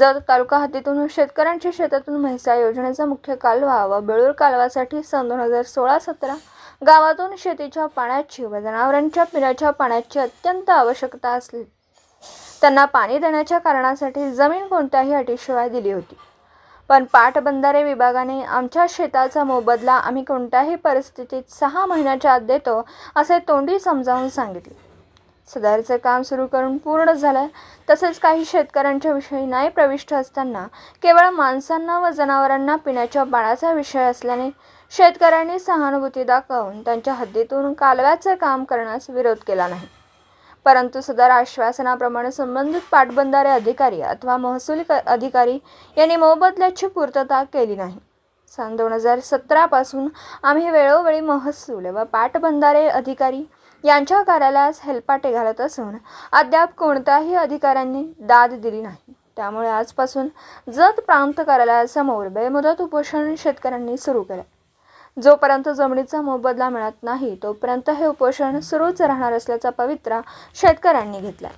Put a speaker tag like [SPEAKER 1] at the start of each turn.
[SPEAKER 1] जत तालुका हद्दीतून शेतकऱ्यांच्या शेतातून म्हैसा योजनेचा मुख्य कालवा व बेळूर कालवासाठी सन दोन हजार सोळा सतरा गावातून शेतीच्या पाण्याची व जनावरांच्या पिण्याच्या पाण्याची अत्यंत आवश्यकता असली. त्यांना पाणी देण्याच्या कारणासाठी जमीन कोणत्याही अटीशिवाय दिली होती. पण पाटबंधारे विभागाने आमच्या शेताचा मोबदला आम्ही कोणत्याही परिस्थितीत सहा महिन्याच्या आत देतो असे तोंडी समजावून सांगितले. सदारीचं काम सुरू करून पूर्ण झालं. तसेच काही शेतकऱ्यांच्या विषयी नाही प्रविष्ट असताना केवळ माणसांना व जनावरांना पिण्याच्या पाण्याचा विषय असल्याने शेतकऱ्यांनी सहानुभूती दाखवून त्यांच्या हद्दीतून कालव्याचं काम करण्यास विरोध केला नाही. परंतु सदर आश्वासनाप्रमाणे संबंधित पाटबंधारे अधिकारी अथवा महसूल क- अधिकारी यांनी मोबदल्याची पूर्तता केली नाही. सन दोन हजार सतरापासून आम्ही वेळोवेळी महसूल व पाटबंधारे अधिकारी यांच्या कार्यालयास हेलपाटे घालत असून अद्याप कोणत्याही अधिकाऱ्यांनी दाद दिली नाही. त्यामुळे आजपासून जत प्रांत कार्यालयासमोर बेमुदत उपोषण शेतकऱ्यांनी सुरू केले. जोपर्यंत जमिनीचा मोबदला मिळत नाही तोपर्यंत हे उपोषण सुरूच राहणार असल्याचा पवित्रा शेतकऱ्यांनी घेतला.